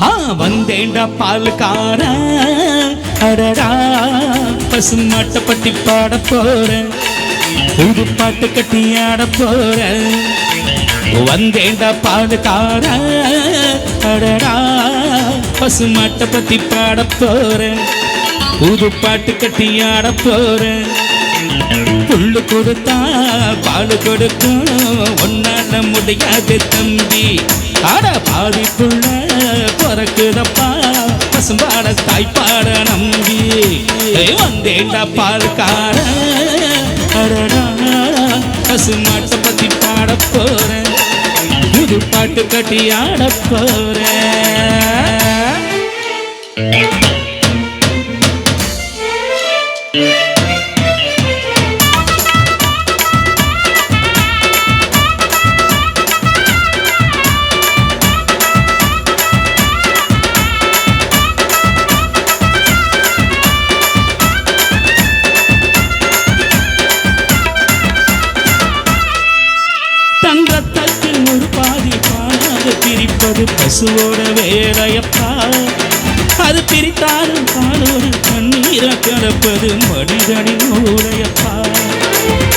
ஆ வந்தேண்டா பால்கார அடடா பசு மாட்டை பட்டி பாட போறேன். புது பாட்டு கட்டி ஆட போறேன் வந்தேண்டா பால்கார அடடா பசு மாட்டை பத்தி பாட போறேன் புது பாட்டு கட்டி ஆட போறேன் புல்லு கொடுத்தா பால் கொடுக்கும். ஒன்னால முடியாது தம்பி. ஆட பாதி புள்ள பிறக்குதப்பா. பசும்பாட தாய்ப்பாட நம்பி. வந்தேண்டா வந்தேன்டா பால்கார பசுமாட்டை பத்தி பாட போறேன். புது பாட்டு கட்டி ஆட போறேன். பிரிப்பது பசுவோட வேலையப்பா. அது பிரித்தாலும் பாலோடு கண்ணீர கலப்பது மனிதனின் ஊரையப்பா.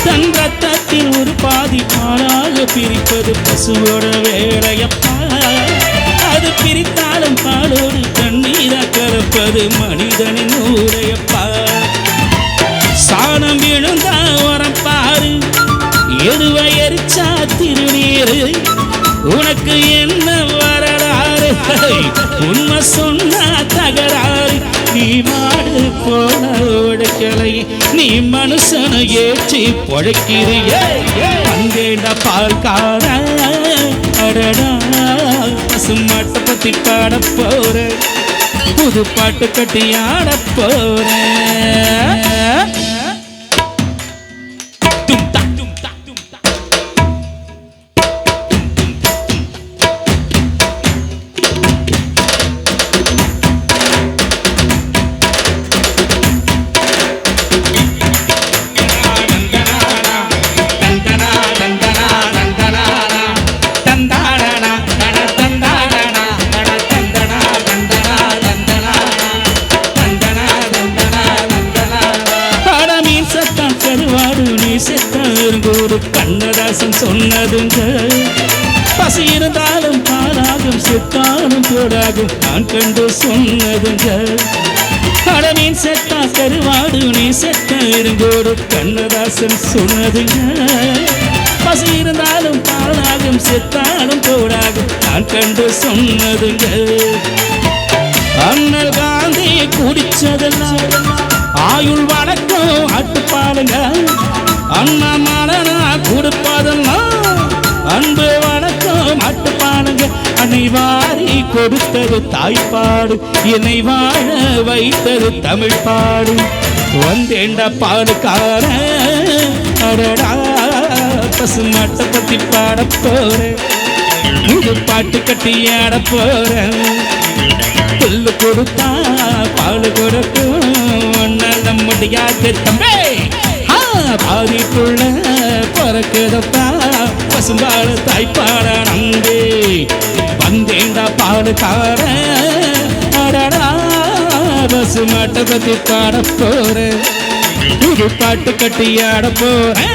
தங்கத்தத்தில் ஒரு பாதி பாலாக பிரிப்பது பசுவோட வேலையப்பா. அது பிரித்தாலும் பாலோடு கண்ணீர கலப்பது மனிதனின் ஊரையப்பா. சாணம் விழுந்தா உரப்பாரு எருவை எரிச்சா திருநீரு. உனக்கு உண்மை தகராறு. நீ மாடு போல ஒடுக்கலை நீ மனுஷனை ஏற்றி பொழைக்கிறிய. அங்கேடா பால்கார அடடா பசுமாட்டை பத்தி பாட போற புது பாட்டு கட்டி ஆட போறேன். கண்ணதாசன் சொன்னதுங்க பசி இருந்தாலும் பாலாகும் செத்தாலும் போடாகும் நான் கண்டு சொன்னதுங்க கடமீன் செத்தா கருவாடு நீ செத்த இருங்கோடு கண்ணதாசன் சொன்னதுங்க பசி இருந்தாலும் பாலாகும் செத்தாலும் போடாகும் நான் கண்டு சொன்னதுங்க கொடுத்தது தாய்ப்பாடு. என்னை வாழ வைத்தது தமிழ் வந்தேண்ட பாடுக்கார. அடடா பசுமாட்டை பத்தி பாட போறேன். புது பாட்டு கட்டி ஆட போறேன். புல்லு கொடுத்தா பால் கொடுக்கும். நல்ல முடியாது தம்பி பாதிக்குள்ள பிறக்குதப்பா. பசும்பாடு தாய்ப்பாட நம்பி வந்தேண்டா பாலுக்கார அடடா பசுமாட்டை பத்தி பாட போற புது பாட்டு கட்டி ஆட போறேன்.